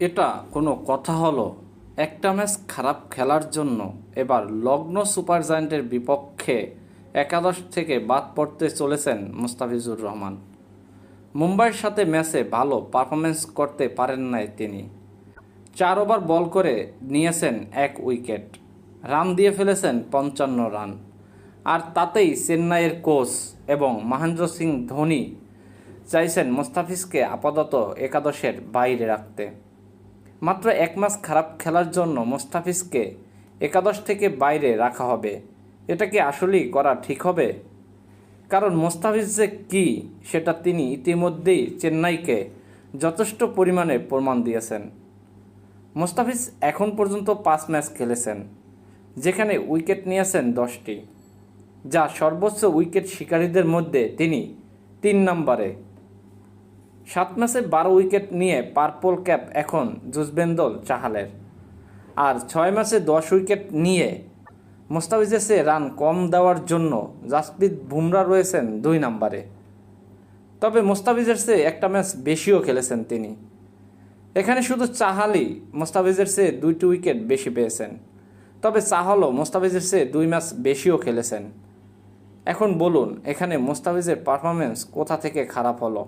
এটা কোনো কথা হলো, একটা ম্যাচ খারাপ খেলার জন্য এবার লগ্ন সুপার জায়েন্টের বিপক্ষে একাদশ থেকে বাদ পড়তে চলেছেন মুস্তাফিজুর রহমান। মুম্বাইয়ের সাথে ম্যাচে ভালো পারফরমেন্স করতে পারেন নাই তিনি। চার ওভার বল করে নিয়েছেন এক উইকেট, রান দিয়ে ফেলেছেন পঞ্চান্ন রান। আর তাতেই চেন্নাইয়ের কোচ এবং মহেন্দ্র সিং ধোনি চাইছেন মুস্তাফিজকে আপাতত একাদশের বাইরে রাখতে। মাত্র এক মাস খারাপ খেলার জন্য মোস্তাফিজকে একাদশ থেকে বাইরে রাখা হবে। এটা কি আসলেই করা ঠিক হবে? কারণ মোস্তাফিজ যে কী, সেটা তিনি ইতিমধ্যেই চেন্নাইকে যথেষ্ট পরিমাণে প্রমাণ দিয়েছেন। মোস্তাফিজ এখন পর্যন্ত পাঁচ ম্যাচ খেলেছেন, যেখানে উইকেট নিয়েছেন দশটি, যা সর্বোচ্চ উইকেট শিকারীদের মধ্যে তিনি তিন নম্বরে। সাত ম্যাচে বারো উইকেট নিয়ে পার্পল ক্যাপ এখন জুজবেন্দল চাহালের। আর ছয় ম্যাচে দশ উইকেট নিয়ে মুস্তাফিজের চেয়ে রান কম দেওয়ার জন্য জাসপ্রীত বুমরা রয়েছেন দুই নম্বরে। তবে মুস্তাফিজের চেয়ে একটা ম্যাচ বেশিও খেলেছেন তিনি। এখানে শুধু চাহালই মুস্তাফিজের চেয়ে দুইটি উইকেট বেশি পেয়েছেন। তবে চাহালও মুস্তাফিজের চেয়ে দুই ম্যাচ বেশিও খেলেছেন। এখন বলুন, এখানে মুস্তাফিজের পারফরমেন্স কোথা থেকে খারাপ হলো?